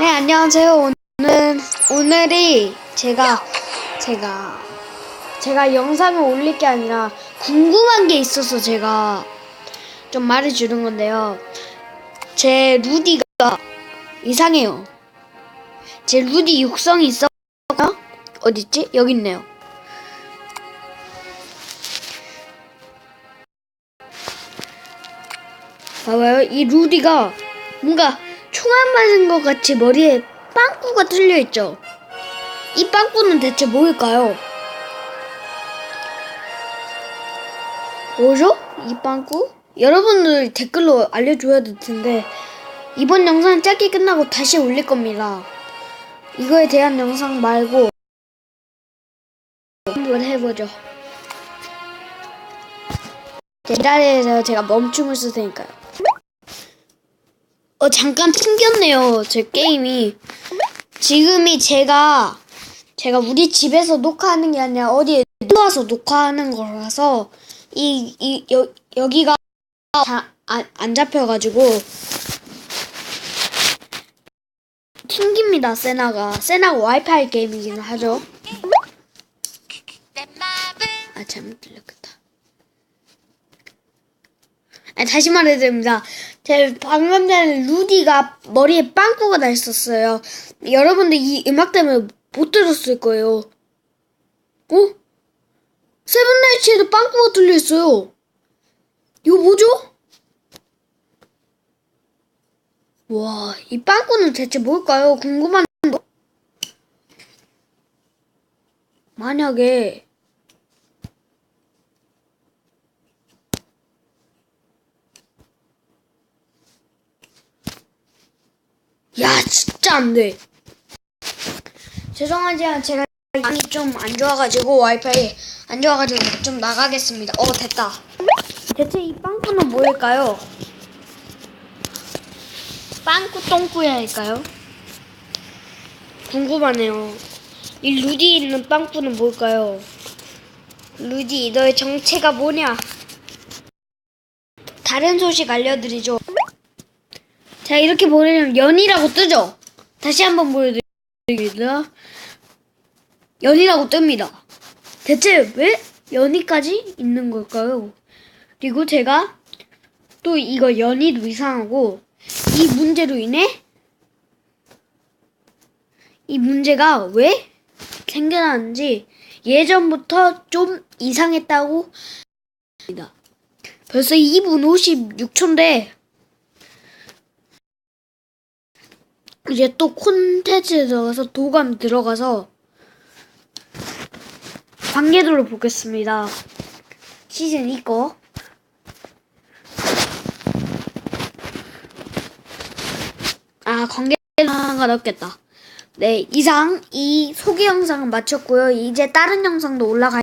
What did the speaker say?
네, 안녕하세요. 오늘, 오늘이 제가, 제가, 제가 영상을 올릴 게 아니라 궁금한 게 있어서 제가 좀 말해 주는 건데요. 제 루디가 이상해요. 제 루디 육성이 있어. 어딨지? 여기 있네요. 봐봐요. 이 루디가 뭔가 총알 맞은 것 같이 머리에 빵꾸가 뚫려 있죠. 이 빵꾸는 대체 뭘까요? 뭐죠? 이 빵꾸? 여러분들 댓글로 알려줘야 될 텐데 이번 영상 짧게 끝나고 다시 올릴 겁니다. 이거에 대한 영상 말고 한번 해보죠. 기다려서 제가 멈춤을 쓸 테니까요. 어 잠깐 튕겼네요 제 게임이. 지금이 제가 제가 우리 집에서 녹화하는 게 아니라 어디에 누워서 녹화하는 거라서 이 이 여, 여기가 다, 안, 안 잡혀가지고 튕깁니다 세나가. 세나가 와이파이 게임이긴 하죠. 아 잘못 들렸겠다. 아, 다시 말해드립니다. 제 방금 전에 루디가 머리에 빵꾸가 나 있었어요. 여러분들 이 음악 때문에 못 들었을 거예요. 어? 세븐나이츠에도 빵꾸가 뚫려 있어요. 이거 뭐죠? 와, 이 빵꾸는 대체 뭘까요? 궁금한 거. 만약에 야 진짜 안 돼. 죄송하지만 제가 양이 좀 안 좋아가지고 와이파이 안 좋아가지고 좀 나가겠습니다. 어 됐다. 대체 이 빵꾸는 뭐일까요? 빵꾸 똥꾸야일까요? 궁금하네요. 이 루디 있는 빵꾸는 뭘까요? 루디 너의 정체가 뭐냐? 다른 소식 알려드리죠. 자 이렇게 보내면 연이라고 뜨죠. 다시 한번 보여드리겠습니다. 연이라고 뜹니다. 대체 왜 연이까지 있는 걸까요? 그리고 제가 또 이거 연이도 이상하고 이 문제로 인해 이 문제가 왜 생겨났는지 예전부터 좀 이상했다고 합니다. 벌써 2분 56초인데 이제 또 콘텐츠에 들어가서 도감 들어가서 관계도를 보겠습니다. 시즌 2거. 아, 관계 하나가 넣겠다. 네, 이상 이 소개 영상은 마쳤고요. 이제 다른 영상도 올라갈